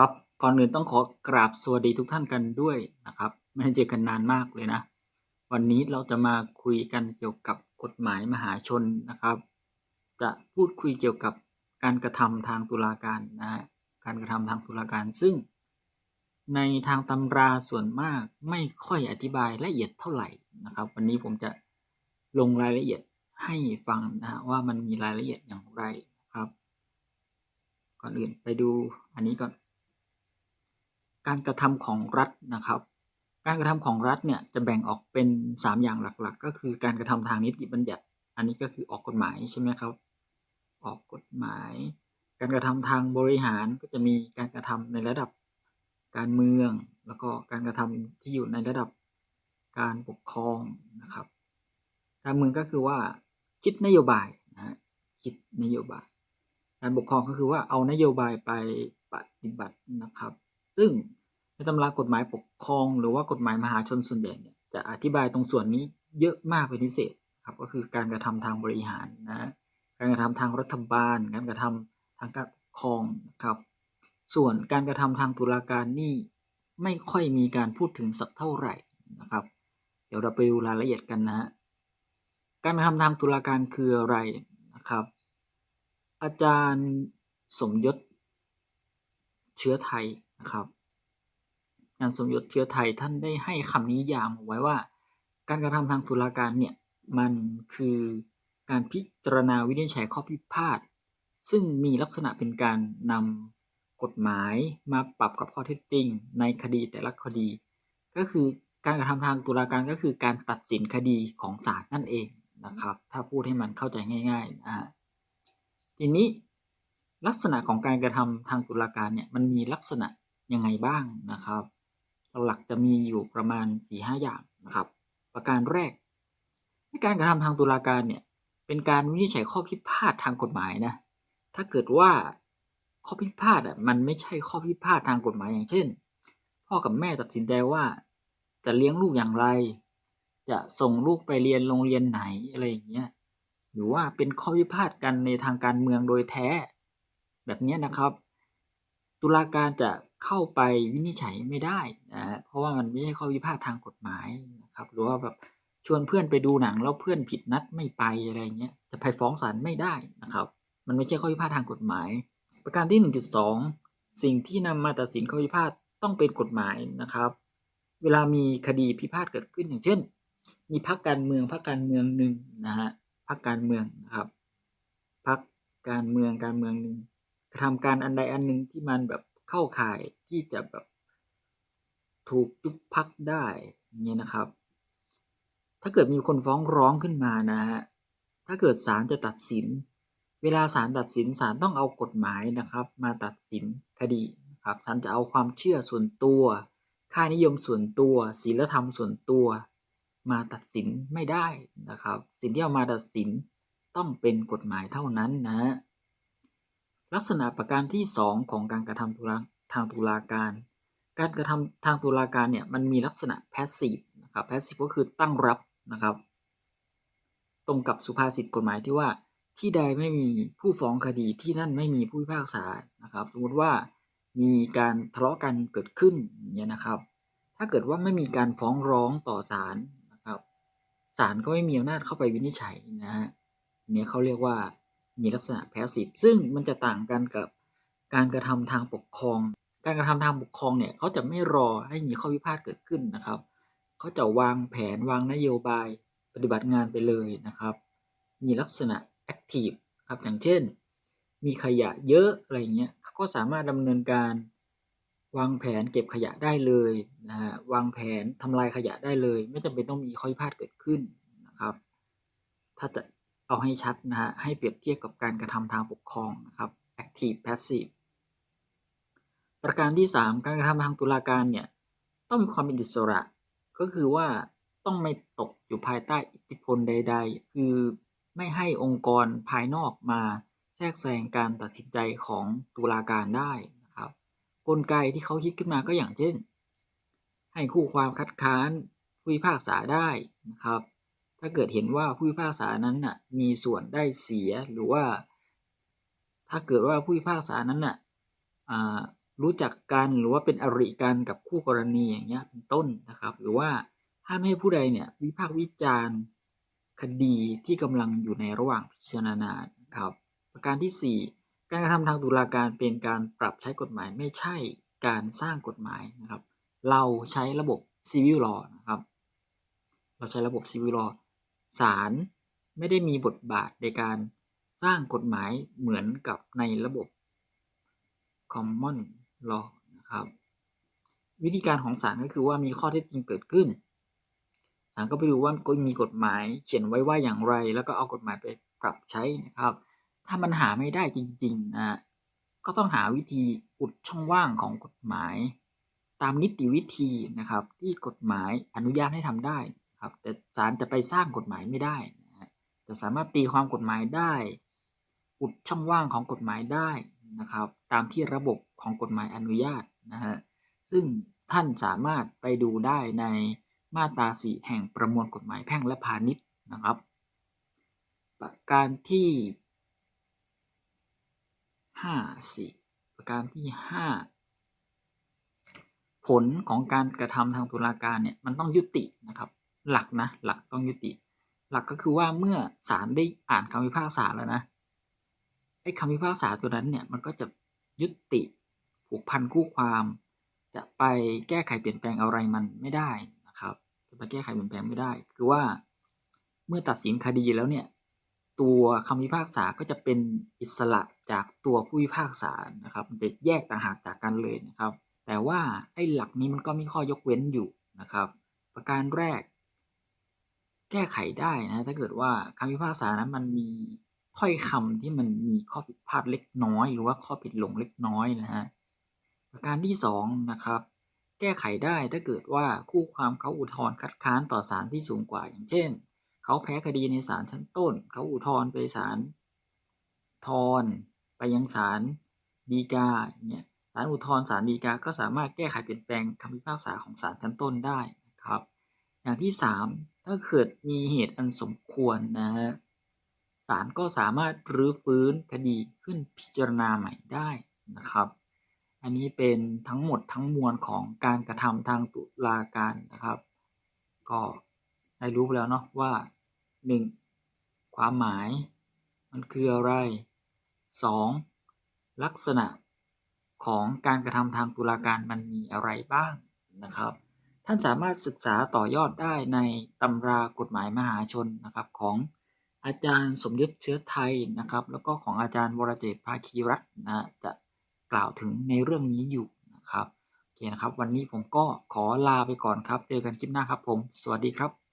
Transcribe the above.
ครับก่อนอื่นต้องขอกราบสวัสดีทุกท่านกันด้วยนะครับ ไม่ได้เจอกันนานมากเลยนะ วันนี้เราจะมาคุยกันเกี่ยวกับกฎหมายมหาชนนะครับ จะพูดคุยเกี่ยวกับการกระทำทางตุลาการนะฮะการกระทำทางตุลาการซึ่ง ในทางตำราส่วนมากไม่ค่อยอธิบายละเอียดเท่าไหร่นะครับ วันนี้ผมจะลงรายละเอียดให้ฟังนะว่ามันมีรายละเอียดอย่างไรครับ ก่อนอื่นไปดูอันนี้ก่อน การกระทำของรัฐนะครับ การกระทำของรัฐเนี่ยจะแบ่งออกเป็น 3 อย่างหลักๆ ก็คือการกระทำทางนิติบัญญัติ อันนี้ก็คือออกกฎหมายใช่ไหมครับ ออกกฎหมาย การกระทำทางบริหารก็จะมีการกระทำในระดับการเมือง แล้วก็การกระทำที่อยู่ในระดับการปกครองนะครับ การเมืองก็คือว่าคิดนโยบายนะฮะคิดนโยบาย การปกครองก็คือว่าเอานโยบายไปปฏิบัตินะครับ ซึ่งในตำรากฎหมายปกครอง หรือว่ากฎหมายมหาชนส่วนใหญ่เนี่ยจะอธิบายตรงส่วนนี้เยอะมากเป็นพิเศษครับ ก็คือการกระทำทางบริหารนะการกระทำทางรัฐบาล การกระทำทางการปกครองครับ ส่วนการกระทำทางตุลาการนี่ไม่ค่อยมีการพูดถึงสักเท่าไหร่นะครับ เดี๋ยวเราไปดูรายละเอียดกันนะการกระทำทางตุลาการคืออะไรนะครับ อาจารย์สมยศเชื้อไทย ครับอาจารย์สมยศเชื้อไทยท่านได้ให้คำนิยามไว้ว่า การกระทำทางตุลาการเนี่ยมันคือการพิจารณาวินิจฉัยข้อพิพาทซึ่งมีลักษณะเป็นการนำกฎหมายมาปรับกับข้อเท็จจริง ในคดีแต่ละคดี ก็คือการกระทำทางตุลาการก็คือการตัดสินคดีของศาลนั่นเองนะครับ ถ้าพูดให้มันเข้าใจง่ายๆนะฮะทีนี้ลักษณะของการกระทำทางตุลาการเนี่ยมันมีลักษณะ ยังไงบ้างนะครับ หลักจะมีอยู่ประมาณ 4-5 อย่างนะครับ ประการแรกการกระทำทางตุลาการเนี่ยเป็นการวินิจฉัยข้อพิพาททางกฎหมายนะถ้าเกิดว่าข้อพิพาทอะมันไม่ใช่ข้อพิพาททางกฎหมายอย่างเช่น พ่อกับแม่ตัดสินใจว่า จะเลี้ยงลูกอย่างไร จะส่งลูกไปเรียนโรงเรียนไหนอะไรอย่างเงี้ยหรือว่าเป็นข้อพิพาทกันในทางการเมืองโดยแท้ แบบนี้นะครับ ตุลาการจะ เข้าไปวินิจฉัยไม่ได้นะเพราะว่ามันไม่ใช่ข้อพิพาททางกฎหมายนะครับหรือว่าแบบชวนเพื่อนไปดูหนังแล้วเพื่อนผิดนัดไม่ไปอะไรเงี้ยจะไปฟ้องศาลไม่ได้นะครับ มันไม่ใช่ข้อพิพาททางกฎหมาย ประการที่ 1.2 สิ่งที่นำมาตัดสินข้อพิพาทต้องเป็นกฎหมายนะครับ เวลามีคดีพิพาทเกิดขึ้นอย่างเช่น มีพรรคการเมืองพรรคการเมืองหนึ่งนะฮะพรรคการเมืองนะครับพรรคการเมืองการเมืองหนึ่งกระทำการอันใดอันหนึ่งที่มันแบบ เข้าข่ายที่จะแบบถูกยุบพักได้เนี่ยนะครับ ถ้าเกิดมีคนฟ้องร้องขึ้นมานะฮะถ้าเกิดศาลจะตัดสิน เวลาศาลตัดสินศาลต้องเอากฎหมายนะครับ มาตัดสินคดีครับศาลจะเอาความเชื่อส่วนตัว ค่านิยมส่วนตัวศีลธรรมส่วนตัว มาตัดสินไม่ได้นะครับ สิ่งที่เอามาตัดสินต้องเป็นกฎหมายเท่านั้นนะ ลักษณะประการที่ 2 ของการกระทำตุลาทางตุลาการ การกระทำทางตุลาการเนี่ยมันมีลักษณะแพสซีฟนะครับแพสซีฟก็คือตั้งรับนะครับ ตรงกับสุภาษิตกฎหมายที่ว่าที่ใดไม่มีผู้ฟ้องคดีที่นั่นไม่มีผู้พิพากษานะครับ สมมติว่ามีการทะเลาะกันเกิดขึ้นเนี่ยนะครับ ถ้าเกิดว่าไม่มีการฟ้องร้องต่อศาลนะครับศาลก็ไม่มีอำนาจเข้าไปวินิจฉัยนะฮะเนี่ยเขาเรียกว่า มีลักษณะแพสซีฟซึ่งมันจะต่างกันกับการกระทำทางปกครอง การกระทำทางปกครองเนี่ยเขาจะไม่รอให้มีข้อพิพาทเกิดขึ้นนะครับเขาจะวางแผนวางนโยบายปฏิบัติงานไปเลยนะครับ มีลักษณะแอคทีฟครับอย่างเช่น มีขยะเยอะอะไรเงี้ยเขาก็สามารถดำเนินการวางแผนเก็บขยะได้เลยนะฮะวางแผนทำลายขยะได้เลย ไม่จำเป็นต้องมีข้อพิพาทเกิดขึ้นนะครับ ถ้าจะ เอาให้ชัดนะฮะให้เปรียบเทียบกับการกระทำทางปกครองนะครับ active passive ประการที่ 3 การกระทำทางตุลาการเนี่ยต้องมีความเป็นอิสระ ก็คือว่าต้องไม่ตกอยู่ภายใต้อิทธิพลใด ๆ คือไม่ให้องค์กรภายนอกมาแทรกแซงการตัดสินใจของตุลาการได้นะครับ กลไกที่เขาคิดขึ้นมาก็อย่างเช่น ให้คู่ความคัดค้านผู้พิพากษาได้นะครับ ถ้าเกิดเห็นว่าผู้พิพากษานั้นน่ะมีส่วนได้เสียหรือว่า ถ้าเกิดว่าผู้พิพากษานั้นน่ะรู้จักกันหรือว่าเป็นอริกันกับคู่กรณีอย่างเงี้ยเป็นต้นนะครับ หรือว่าห้ามให้ผู้ใดเนี่ยวิพากษ์วิจารณ์คดีที่กำลังอยู่ในระหว่างพิจารณาครับ ประการที่ 4 การกระทำทางตุลาการเป็นการปรับใช้กฎหมายไม่ใช่การสร้างกฎหมายนะครับ เราใช้ระบบ civil law นะครับ เราใช้ระบบ civil law ศาลไม่ได้มีบทบาทในการสร้างกฎหมายเหมือนกับในระบบ common law นะครับ วิธีการของศาลก็คือว่ามีข้อเท็จจริงเกิดขึ้นศาลก็ไปดูว่าก็มีกฎหมายเขียนไว้ว่าอย่างไร แล้วก็เอากฎหมายไปปรับใช้นะครับ ถ้ามันหาไม่ได้จริงๆนะก็ต้องหาวิธีอุดช่องว่างของกฎหมาย ตามนิติวิธีนะครับ ที่กฎหมายอนุญาตให้ทำได้ ครับ แต่ศาลจะไปสร้างกฎหมายไม่ได้นะจะสามารถตีความกฎหมายได้ อุดช่องว่างของกฎหมายได้นะครับ ตามที่ระบบของกฎหมายอนุญาตนะฮะซึ่งท่านสามารถไปดูได้ในมาตราสี่แห่งประมวลกฎหมายแพ่งและพาณิชย์นะครับ ประการที่ห้าสี่ประการที่ห้าผลของการกระทำทางตุลาการเนี่ยมันต้องยุตินะครับ หลักนะหลักต้องยุติ หลักก็คือว่าเมื่อศาลได้อ่านคำพิพากษาแล้วนะไอ้คำพิพากษาตัวนั้นเนี่ยมันก็จะยุติผูกพันคู่ความ จะไปแก้ไขเปลี่ยนแปลงอะไรมันไม่ได้นะครับ จะไปแก้ไขเปลี่ยนแปลงไม่ได้ คือว่าเมื่อตัดสินคดีแล้วเนี่ยตัวคำพิพากษาก็จะเป็นอิสระจากตัวผู้พิพากษานะครับมันจะแยกต่างหากจากกันเลยนะครับ แต่ว่าไอ้หลักนี้มันก็มีข้อยกเว้นอยู่นะครับ ประการแรก แก้ไขได้นะ ถ้าเกิดว่าคำพิพากษานั้นมันมีถ้อยคำที่มันมีข้อผิดพลาดเล็กน้อย หรือว่าข้อผิดหลงเล็กน้อยนะฮะประการที่2นะครับ แก้ไขได้ถ้าเกิดว่าคู่ความเขาอุทธรณ์คัดค้านต่อศาลที่สูงกว่าอย่างเช่น เขาแพ้คดีในศาลชั้นต้น เขาอุทธรณ์ไปศาลทรไปยังศาลฎีกาเนี่ยศาลอุทธรณ์ศาลฎีกา ก็สามารถแก้ไขเปลี่ยนแปลงคำพิพากษาของศาลชั้นต้นได้นะครับ อย่างที่ 3 ถ้าเกิดมีเหตุอันสมควรนะฮะศาลก็สามารถรื้อฟื้นคดีขึ้นพิจารณาใหม่ได้นะครับ อันนี้เป็นทั้งหมดทั้งมวลของการกระทำทางตุลาการนะครับ ก็ได้รู้ไปแล้วเนาะว่า 1. ความหมาย มันคืออะไร 2. ลักษณะของการกระทำทางตุลาการมันมีอะไรบ้างนะครับ ท่านสามารถศึกษาต่อยอดได้ในตำรากฎหมายมหาชนนะครับของอาจารย์สมยศเชื้อไทยนะครับ แล้วก็ของอาจารย์วรเจตภาคีรัตน์นะจะกล่าวถึงในเรื่องนี้อยู่นะครับโอเคนะครับ วันนี้ผมก็ขอลาไปก่อนครับ เจอกันคลิปหน้าครับผม สวัสดีครับ